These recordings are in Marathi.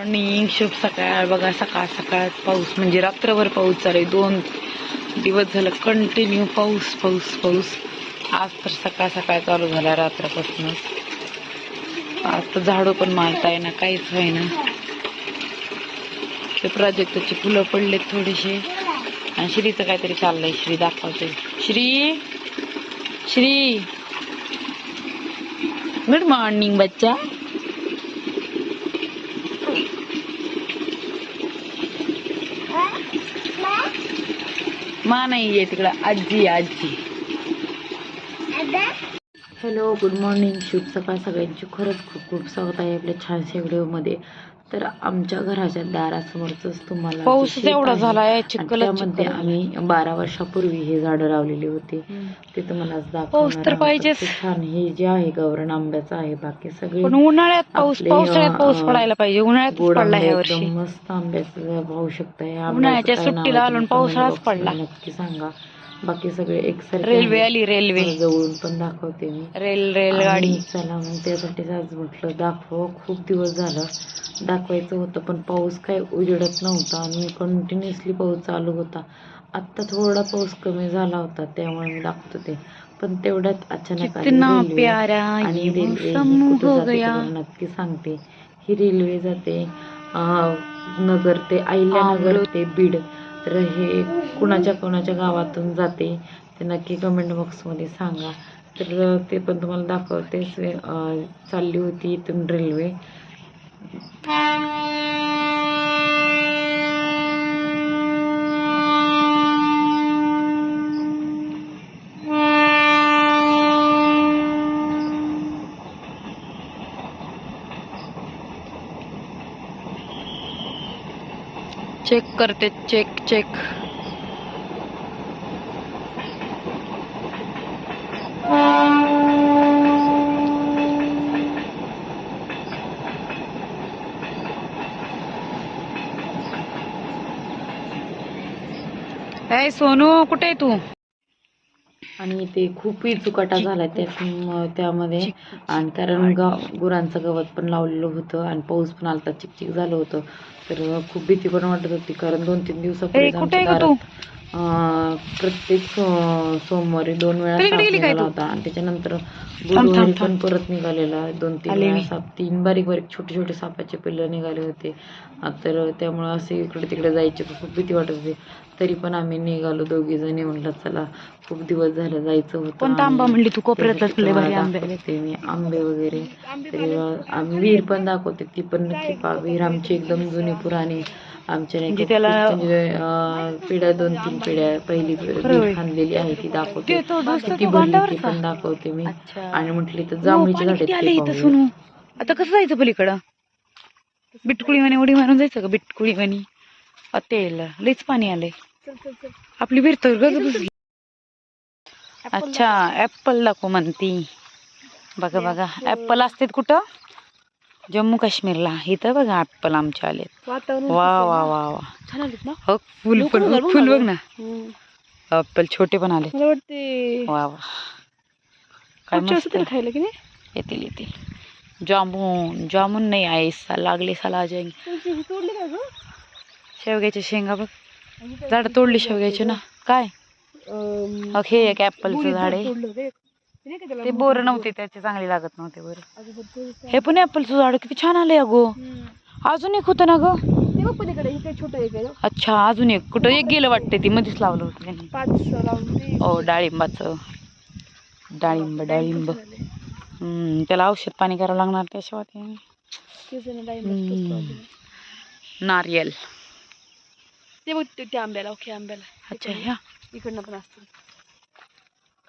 मॉर्निंग शुभ सकाळ. बघा सकाळ सकाळ पाऊस. म्हणजे रात्रभर पाऊस चालू आहे दोन दिवस झालं कंटिन्यू पाऊस पाऊस पाऊस. आज तर सकाळ सकाळ चालू झाला रात्रापासूनच आज तर झाडं पण मारता येईना काहीच होईना. ते प्रोजेक्टची फुलं पडलेत थोडीशी आणि श्रीचं काहीतरी चाललंय. श्री दाखवते श्री श्री. गुड मॉर्निंग बच्चा. मा नाही आहे तिकडं आजी आजी. हॅलो गुड मॉर्निंग शुभ सकाळ सगळ्यांची. खरंच खूप खूप स्वागत आहे आपल्या छानशा व्हिडिओमध्ये तर आमच्या घराच्या दारासमोरच तुम्हाला पाऊस एवढा चिखलच त्यामध्ये. आम्ही बारा वर्षापूर्वी हे झाडं लावलेली होती. ते तुम्हाला पाऊस तर. ते छान हे जे आहे गवरण आंब्याचं आहे बाकी सगळे पण उन्हाळ्यात पाऊस पावसाळ्यात पाऊस पडायला पाहिजे. उन्हाळ्यात पडला वर्षी. मस्त आंब्याचं पाहू आंब्याचं उन्हाळ्याच्या सुट्टीला आलो पावसाळाच पडला. नक्की सांगा. बाकी सगळे एकसारखे रेल्वे आहेत. आली रेल्वे. तुम्हाला जवळून पण दाखवते मी. रेल रेलगाडी आणि चला मग त्यासाठीच आज म्हटलं दाखव. खूप दिवस झालं दाखवायचं होतं पण पाऊस काय उजडत नव्हता. आणि कंटिन्युअसली पाऊस चालू होता. आत्ता थोडा पाऊस कमी झाला होता त्यामुळे मी दाखवत होते पण तेवढ्यात अचानक आली कितना. प्यारा आणि ये रेल्वे मौसम ही कुठं हो जाते गया. तुम्हाला नक्की सांगते. ही रेल्वे जाते अं, नगर ते अहिल्यानगर आमलो. ते बीड. तर हे कुणाच्या कोणाच्या गावातून जाते ते नक्की कमेंट बॉक्समध्ये सांगा. तर ते पण तुम्हाला दाखवतेच चालली होती इथून रेल्वे चेक करते चेक चेक. ए सोनू कुठे आहे तू? आणि ते खूपही चुकाटा झाला त्या त्यामध्ये. आणि कारण गाव गुरांचं गवत पण लावलेलं होतं आणि पाऊस पण आलता चिकचिक झालं होतं. तर खूप भीती पण वाटत होती. कारण दोन तीन दिवसापूर्वी प्रत्येक सोमवारी दोन वेळा साप निघाला? होता. आणि त्याच्यानंतर बुधवारी. पण परत निघालेला. दोन तीन वेळा. साप तीन बारीक बारीक छोटे छोटे सापाचे पिल्लं निघाले होते. तर त्यामुळं असे इकडे तिकडे जायची खूप भीती वाटत होती. तरी पण आम्ही निघालो दोघी जणी. म्हटलं चला खूप दिवस झालं जायचं होतं. कोणता आंबा म्हणली तू. दाखवते मी आंबे वगैरे. विहीर पण दाखवते. ती पण नक्की विहीर आमची एकदम जुनी पुराणी. आमच्या नाही म्हणजे का त्याला- म्हणजे अं, पिढ्या दोन तीन पिढ्या पहिली खांदलेली आहे ती दाखवते. ते बांधावरचा? पण दाखवते मी. आणि म्हटली तर जांभळीची झाडे आता कसं जायचं पलीकडं? बिटकुळी म्हणे उडी मारून जायचं का? बिटकुळी म्हणी तेल. लईच पाणी आलंय. आपली गज बुजली अच्छा ऍपल दाखव म्हणती. बघा बघा. ऍपल असतात कुठं? जम्मू काश्मीरला. इथं बघा ऍपल आमचे आलेत. वातावरण वा वा वा वा. छान आलेत ना? हो फुल पण फुल बघ ना. ऍपल छोटे पण आले वाटते वा वा. काय मस्त. खायला की नाही? येतील येतील. जामून जामून नाही आहे. सा लागले साला गं? शेवग्याच्या शेंगा बघ. झाड तोडली शेवग्याची ना. काय? हे एक ऍपलचं झाड आहे. ते बोर नव्हते त्याचे चांगले लागत नव्हते बरं. हे पण ऍपलचं झाड किती छान आलंय अगो. अजून एक होतं ना ग? अच्छा अजून एक. कुठं एक गेलं वाटतं ती मध्येच लावलं होतं त्यांनी. पाच लावून ते हो डाळिंबाचं. डाळिंब डाळिंब. हम्म, त्याला औषध पाणी करावं लागणार त्याशिवाय. नारियल. ते बघ ते- आंब्याला ओके आंब्याला. अच्छा ह्या. इकडनं पण असतं.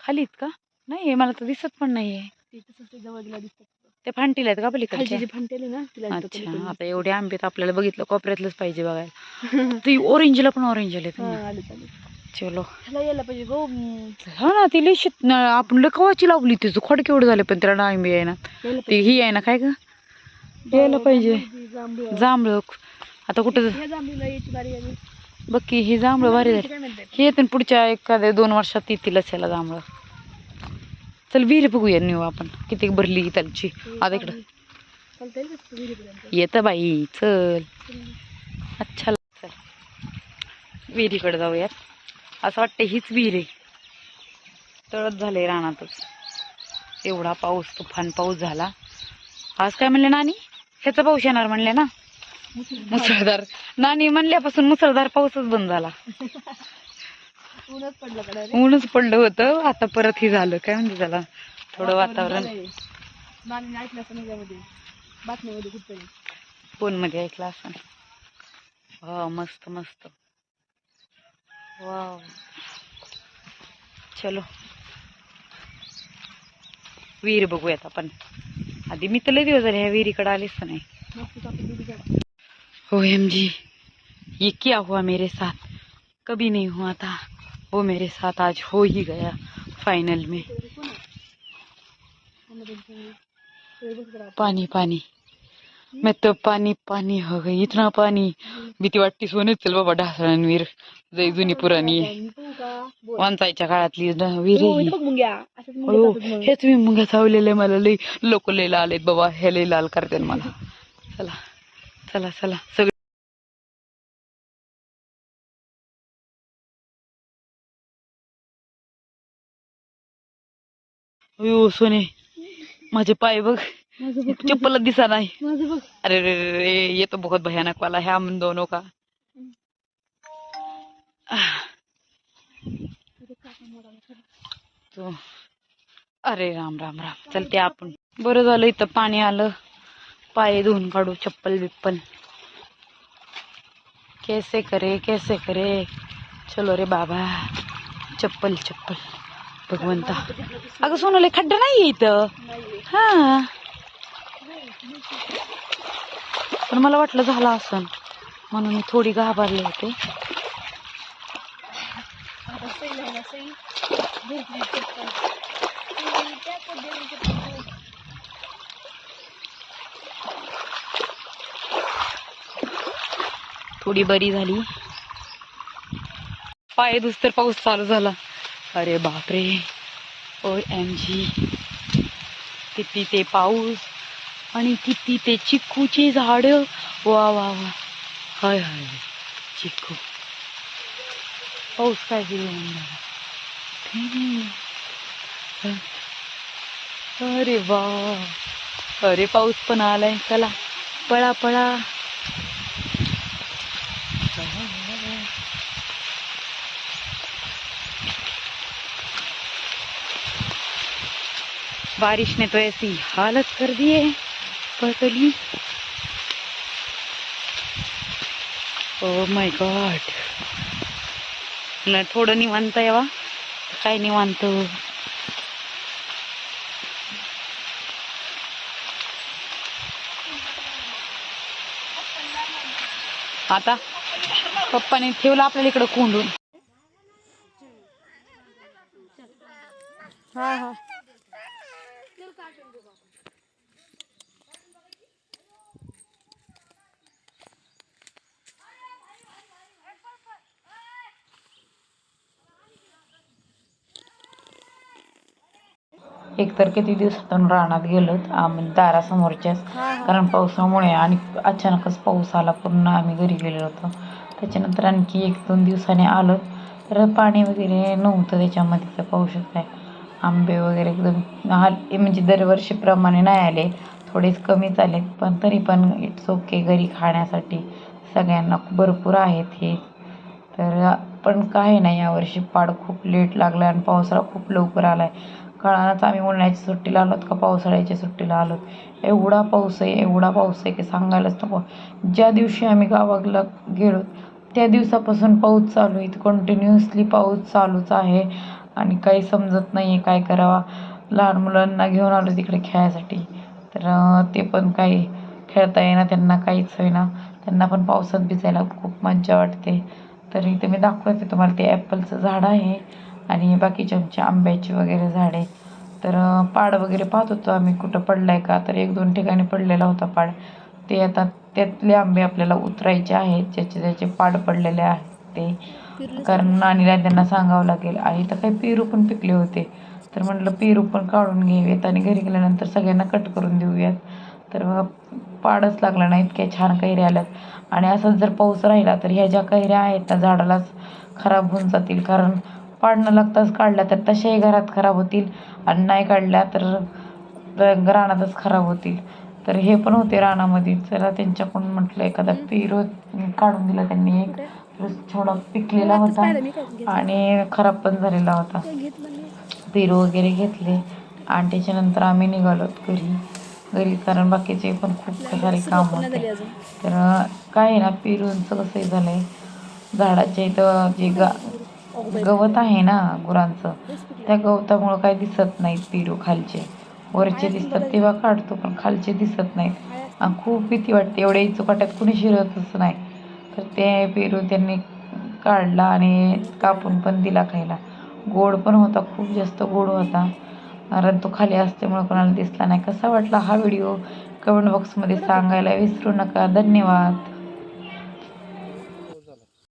खालीत का? नाही मला तर दिसत पण नाहीये. ते तसंच ते जवळ गेला दिसतं ते फांटीला आहेत का खालची पलीकडच्या जी फांटेली ना तिला अच्छा. आता एवढे आंबे तर आपल्याला बघितलं कोपऱ्यातलंच पाहिजे बघायला. ती ऑरेंजला पण ऑरेंज आले हा आले चालेल चलो. ह्याला यायला पाहिजे गो हम्म, हा ना ती लई शेत आपण लई कवाची लावली तिचं खोड केवढं झालं पण त्याला डाळिंबी आहे ना. यायला ती ही आहे ना काय ग? यायला पाहिजे पाहिजे. जांभळं. जांभळं. आता कुठं ह्या जांभळीला यायची बारी आली. बघ की ही जांभळं भारी झाली. काय म्हणताय? हे येते पुढच्या एखाद्या दोन वर्षात येतीलच याला जांभळं. चल विहीर बघूया नेऊ आपण. किती भरली त्याची. आता इकडं. चालता येतं बाई. चल. अच्छा चल. विहिरीकडे जाऊयात. असं वाटतं हीच विहीर आहे. तळत झाले रानातच. एवढा पाऊस तुफान पाऊस झाला. आज काय म्हणले नानी? ह्याचा पाऊस येणार म्हणले ना? मुसळधार. नानी म्हणल्यापासून मुसळधार पाऊसच बंद झाला. ऊनच पडलं कडे ऊनच पडलं होतं. आता परत हे झालं. काय म्हणजे त्याला? थोडं वातावरण. नानी ऐकलं असं ह्याच्यामध्ये बातमीमध्ये कुठतरी फोनमध्ये ऐकलं असं. वा मस्त मस्त. वाव. चलो. विहीर बघूयात आपण. आधी मी तर लय दिवस झाले ह्या विहिरीकडे आलीच नाही. ओ एम जी ये क्या हुआ मेरे साथ. कभी नहीं हुआ था वो मेरे साथ आज हो ही गया फाइनल में। पानी पानी। मैं तो पानी पानी हो गई इतना पानी। भीती वाटती सोने चल बाबा ढासळणवीर जय जुनी पुराणी। वांचायच्या काळातली विहीर आहे हेच मी मुंग्या चावलेले मला लई लोक लई लाल आहेत बाबा हे लई लाल करते मला. चला चला चला सगळे अयो सोने माझे पाय बघ. चप्पल दिसा नाही. अरे रे रे रे ये तो बहुत भयानक वाला है हम दोनों का. तो अरे राम राम राम. चलते आपण. बरं झालं इथं पाणी आलं. पाय धुवून काढू चप्पल बिप्पल. कैसे करे कैसे करे. चलो रे बाबा. चप्पल चप्पल. भगवंता. अगं सोनाले खड्डा नाहीये इथं. हा. पण मला वाटलं झाला असन म्हणून मी थोडी घाबरले होते. थोडी बरी झाली. पाय दुसतर पाऊस चालू झाला. अरे बापरे. ओ एम जी किती ते पाऊस आणि किती ते चिक्कूची झाड. वा वा वा. हय हय चिक्कू. पाऊस काय अरे वा. अरे पाऊस पण आलाय. चला पळा पळा. बारिश ने तो ऐसी हालत कर दी है पतली। ओ माय गॉड न थोडं निवांत यावा काय निवांत? आता पप्पाने ठेवलं आपल्याला इकडं कोंडून. हा हा. एकतर किती दिवसातून रानात गेलोत आम्ही दारासमोरच्याच. कारण पावसामुळे आणि अचानकच पाऊस आला पूर्ण आम्ही घरी गेलो होतो. त्याच्यानंतर आणखी एक दोन दिवसांनी आलो तर पाणी वगैरे नव्हतं त्याच्यामध्ये तर पाहू शकताय आंबे वगैरे एकदम आले म्हणजे दरवर्षीप्रमाणे नाही आले थोडेच कमीच आले पण तरी पण इट्स ओके घरी खाण्यासाठी. सगळ्यांना भरपूर आहेत हे. तर पण काही नाही यावर्षी पाड खूप लेट लागला आणि पावसाळा खूप लवकर आला आहे कळानच आम्ही उन्हाळ्याच्या सुट्टीला आलोत का पावसाळ्याच्या सुट्टीला आलोत? एवढा पाऊस आहे एवढा पाऊस आहे की सांगायलाच नको. ज्या दिवशी आम्ही गावाला गेलो त्या दिवसापासून पाऊस चालू आहे. कंटिन्युअसली पाऊस चालूच आहे. आणि काही समजत नाही आहे काय करावा. लहान मुलांना घेऊन आलो तिकडे खेळायसाठी. तर ते पण काही खेळता येईना त्यांना काहीच होईना. त्यांना पण पावसात भिजायला खूप मज्जा वाटते. तर इथे मी दाखवते तुम्हाला ते ॲपलचं झाड आहे. आणि बाकीचे आमचे आंब्याची वगैरे झाडे. तर पाड वगैरे पाहत होतो आम्ही. कुठं पडला आहे का? तर एक दोन ठिकाणी पडलेला होता पाड. ते आता त्यातले आंबे आपल्याला उतरायचे आहेत. ज्याचे ज्याचे पाड पडलेले आहेत ते. कारण नानीला त्यांना सांगावं लागेल आणि तर काही पेरू पण पिकले होते. तर म्हटलं पेरू पण काढून घेऊयात आणि घरी गेल्यानंतर सगळ्यांना कट करून देऊयात. तर बघा पाडच लागला नाही इतक्या छान कैऱ्या आल्यात. आणि असंच जर पाऊस राहिला तर ह्या ज्या कैऱ्या आहेत ना झाडालाच खराब होऊन जातील. कारण पाडणं लागताच काढल्या तर तशाही घरात खराब होतील आणि नाही काढल्या तर रानातच खराब होतील. तर हे पण होते रानामध्ये. चला त्यांच्याकडून म्हटलं एखादा पेरू काढून दिला त्यांनी एक. थोडा पिकलेला होता आणि खराब पण झालेला होता. पेरू वगैरे घेतले आणि त्याच्यानंतर आम्ही निघालो घरी. घरी कारण बाकीचे पण खूप सारे काम होते. तर काय आहे ना पेरूंचं कसं हे झालंय? झाडाच्या इथं जे गा गवत आहे ना गुरांचं त्या गवतामुळं काय दिसत नाहीत पेरू खालचे. वरचे दिसतात तेव्हा काढतो पण खालचे दिसत नाहीत. आणि खूप भीती वाटते एवढ्या इचुकाट्यात कुणी शिरतच नाही. तर ते पेरू त्यांनी काढला आणि कापून पण दिला खायला. गोड पण होता खूप जास्त गोड होता. कारण तो खाली असल्यामुळे कोणाला दिसला नाही. कसा वाटला हा व्हिडिओ? कमेंट बॉक्समध्ये सांगायला विसरू नका. धन्यवाद.